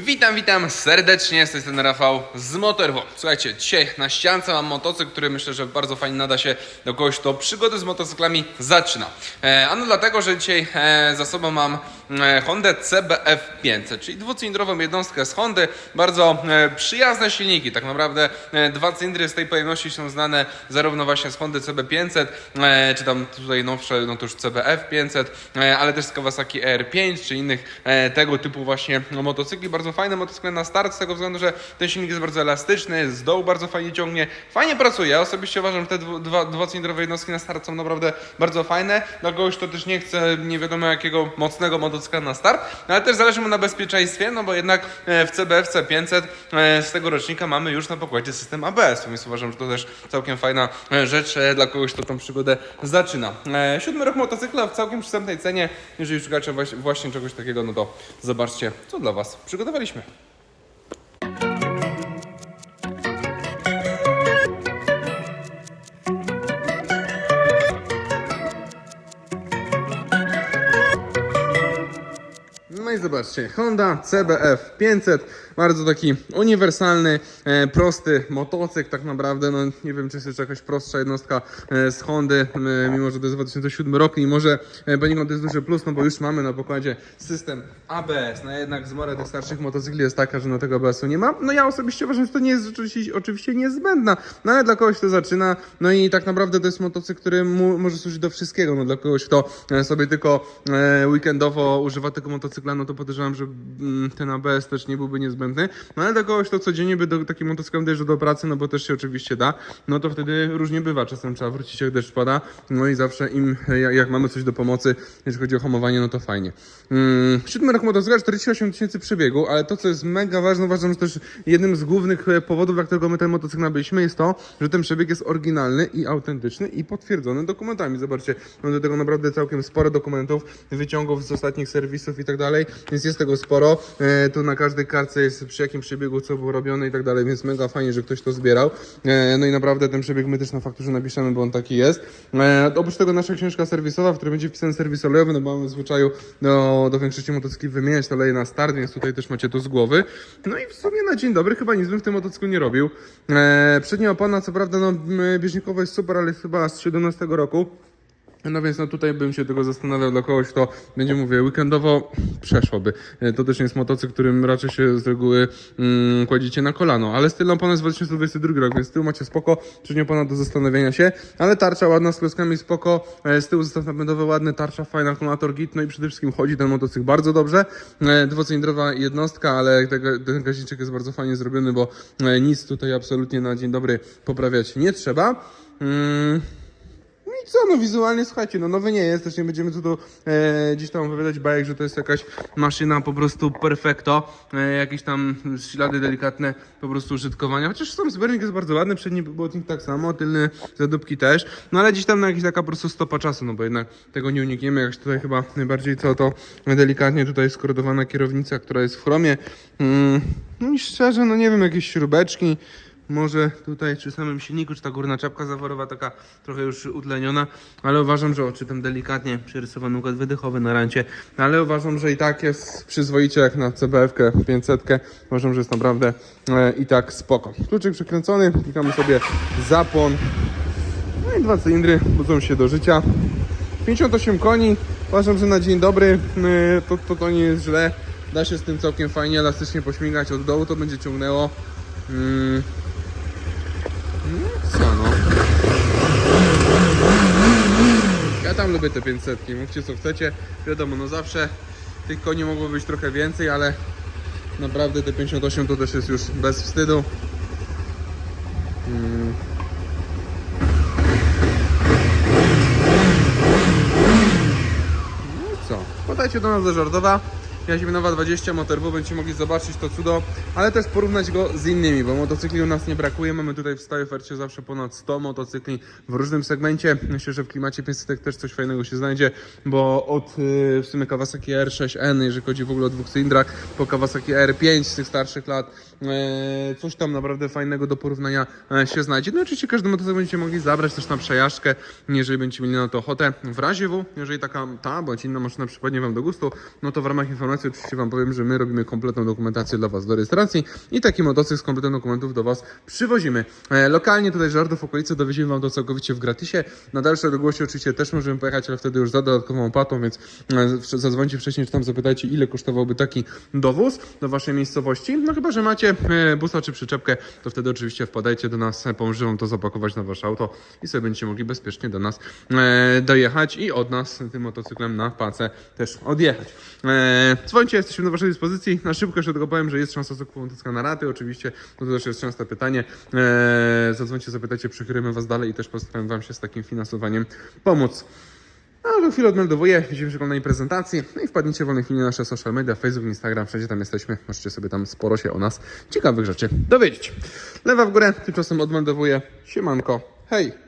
Witam, witam serdecznie, z tej strony Rafał z Motorwo. Słuchajcie, dzisiaj na ściance mam motocykl, który myślę, że bardzo fajnie nada się do kogoś, kto przygody z motocyklami zaczyna. E, ano dlatego, że dzisiaj e, za sobą mam e, Hondę CBF 500, czyli dwucylindrową jednostkę z Hondy. Bardzo e, przyjazne silniki, tak naprawdę e, dwa cylindry z tej pojemności są znane zarówno właśnie z Hondy CB500, e, czy tam tutaj nowsze, no to już CBF 500, e, ale też z Kawasaki R5, czy innych e, tego typu właśnie no, motocykli. Bardzo fajne motocykle na start, z tego względu, że ten silnik jest bardzo elastyczny, z dołu bardzo fajnie ciągnie, fajnie pracuje. Ja osobiście uważam, że te dwa, dwucylindrowe jednostki na start są naprawdę bardzo fajne. Dla kogoś, kto też nie chce nie wiadomo jakiego mocnego motocykla na start, no, ale też zależy mu na bezpieczeństwie, no bo jednak e, w CBFC 500 e, z tego rocznika mamy już na pokładzie system ABS, więc uważam, że to też całkiem fajna e, rzecz dla kogoś, kto tą przygodę zaczyna. Siódmy rok motocykla w całkiem przystępnej cenie. Jeżeli szukacie właśnie- czegoś takiego, no to zobaczcie, co dla Was przygotowaliśmy. No i zobaczcie, Honda CBF 500, bardzo taki uniwersalny, e, prosty motocykl tak naprawdę, no nie wiem czy jest jakaś prostsza jednostka e, z Hondy, mimo że to jest 2007 rok i może poniekąd to jest duży plus, no bo już mamy na pokładzie system ABS, no jednak zmora tych starszych motocykli jest taka, że no tego ABS-u nie ma, no ja osobiście uważam, że to nie jest oczywiście, oczywiście niezbędna, no ale dla kogoś kto zaczyna, no i tak naprawdę to jest motocykl, który mu, może służyć do wszystkiego, no dla kogoś kto e, sobie tylko weekendowo używa tego motocykla, no to podejrzewam, że mm, ten ABS też nie byłby niezbędny. No ale dla kogoś, kto codziennie by do takim motocyklem dojeżdżał do pracy, no bo też się oczywiście da, no to wtedy różnie bywa. Czasem trzeba wrócić jak deszcz pada, no i zawsze im, jak, jak mamy coś do pomocy, jeśli chodzi o hamowanie, no to fajnie. Mm, siódmy rok motocykla, 48 tysięcy przebiegu, ale to, co jest mega ważne, uważam, że też jednym z głównych e, powodów, dla którego my ten motocykl nabyliśmy, jest to, że ten przebieg jest oryginalny i autentyczny i potwierdzony dokumentami. Zobaczcie, mam do tego naprawdę całkiem sporo dokumentów, wyciągów z ostatnich serwisów i tak dalej, więc jest tego sporo. E, tu na każdej kartce jest przy jakim przebiegu co było robione i tak dalej, więc mega fajnie, że ktoś to zbierał. E, no i naprawdę ten przebieg my też na fakturze napiszemy, bo on taki jest. E, oprócz tego nasza książka serwisowa, w której będzie wpisany serwis olejowy, no bo mamy w zwyczaju do, do większości motocykli wymieniać oleje na start, więc tutaj też macie to z głowy. No i w sumie na dzień dobry chyba nic bym w tym motocyklu nie robił. Przednia opona, co prawda, no bieżnikowa jest super, ale chyba z 17 roku. No więc no tutaj bym się tego zastanawiał dla kogoś, kto będzie mówię, weekendowo przeszłoby. E, To też nie jest motocykl, którym raczej się z reguły mm, kładziecie na kolano. Ale styl opona jest 2022 rok, więc z tyłu macie spoko, przednia opona do zastanowienia się. Ale tarcza ładna z kloskami spoko, e, z tyłu zestaw napędowy ładny, tarcza fajna, akumulator git, no i przede wszystkim chodzi ten motocykl bardzo dobrze. E, Dwucylindrowa jednostka, ale ten gaźniczek jest bardzo fajnie zrobiony, bo nic tutaj absolutnie na dzień dobry poprawiać nie trzeba. Mm. Co, no wizualnie słuchajcie, no nowy nie jest, też nie będziemy tu e, gdzieś tam opowiadać bajek, że to jest jakaś maszyna po prostu perfekto, e, jakieś tam ślady delikatne po prostu użytkowania, chociaż sam zbiornik jest bardzo ładny, przedni błotnik tak samo, tylny zadupki też, no ale gdzieś tam na jakaś taka po prostu stopa czasu, no bo jednak tego nie unikniemy, jak tutaj chyba najbardziej co to delikatnie tutaj skorodowana kierownica, która jest w chromie, mm, no i szczerze, no nie wiem, jakieś śrubeczki, może tutaj przy samym silniku, czy ta górna czapka zaworowa taka trochę już utleniona, ale uważam, że oczy tam delikatnie przyrysowany układ wydechowy na rancie, ale uważam, że i tak jest przyzwoicie jak na CBF-kę 500. Uważam, że jest naprawdę e, i tak spoko. Kluczyk przykręcony, klikamy sobie zapłon. No i dwa cylindry budzą się do życia. 58 koni. Uważam, że na dzień dobry y, to, to, to nie jest źle. Da się z tym całkiem fajnie, elastycznie pośmigać od dołu, to będzie ciągnęło. Mm. No co no? Ja tam lubię te 500, mówcie co chcecie. Wiadomo, no zawsze tych koni mogło być trochę więcej, ale naprawdę te 58 to też jest już bez wstydu. Mm. No co? Podajcie do nas do Żardowa. Jaźminowa 20 Motorwo, będziecie mogli zobaczyć to cudo, ale też porównać go z innymi, bo motocykli u nas nie brakuje. Mamy tutaj w stałej ofercie zawsze ponad 100 motocykli w różnym segmencie. Myślę, że w klimacie 500 też coś fajnego się znajdzie, bo od y, w sumie Kawasaki R6N, jeżeli chodzi w ogóle o dwóch cylindrach, po Kawasaki R5 z tych starszych lat, e, coś tam naprawdę fajnego do porównania e, się znajdzie. No i oczywiście każdy motocykl będziecie mogli zabrać też na przejażdżkę, jeżeli będziecie mieli na to ochotę. W razie W, jeżeli taka ta bądź inna maszyna przypadnie Wam do gustu, no to w ramach informacji informacji oczywiście Wam powiem, że my robimy kompletną dokumentację dla Was do rejestracji i taki motocykl z kompletną dokumentów do Was przywozimy. E, lokalnie tutaj żartów w okolicy dowiezimy Wam to całkowicie w gratisie. Na dalsze odległości oczywiście też możemy pojechać, ale wtedy już za dodatkową opłatą, więc e, zadzwońcie wcześniej, czy tam zapytajcie, ile kosztowałby taki dowóz do Waszej miejscowości. No chyba, że macie e, busa czy przyczepkę, to wtedy oczywiście wpadajcie do nas, pomożemy Wam to zapakować na Wasze auto i sobie będziecie mogli bezpiecznie do nas dojechać i od nas tym motocyklem na pacę też odjechać. Dzwońcie, jesteśmy do Waszej dyspozycji. Na szybko jeszcze tylko powiem, że jest szansa zakupu na raty, oczywiście, no to też jest częste pytanie. E, zadzwońcie, zapytajcie, przykryjemy Was dalej i też postaramy Wam się z takim finansowaniem pomóc. A za chwilę odmeldowuję, widzimy się w kolejnej prezentacji. No i wpadnijcie w wolnej chwili na nasze social media, Facebook, Instagram, wszędzie tam jesteśmy. Możecie sobie tam sporo się o nas ciekawych rzeczy dowiedzieć. Lewa w górę, tymczasem odmeldowuję. Siemanko, hej!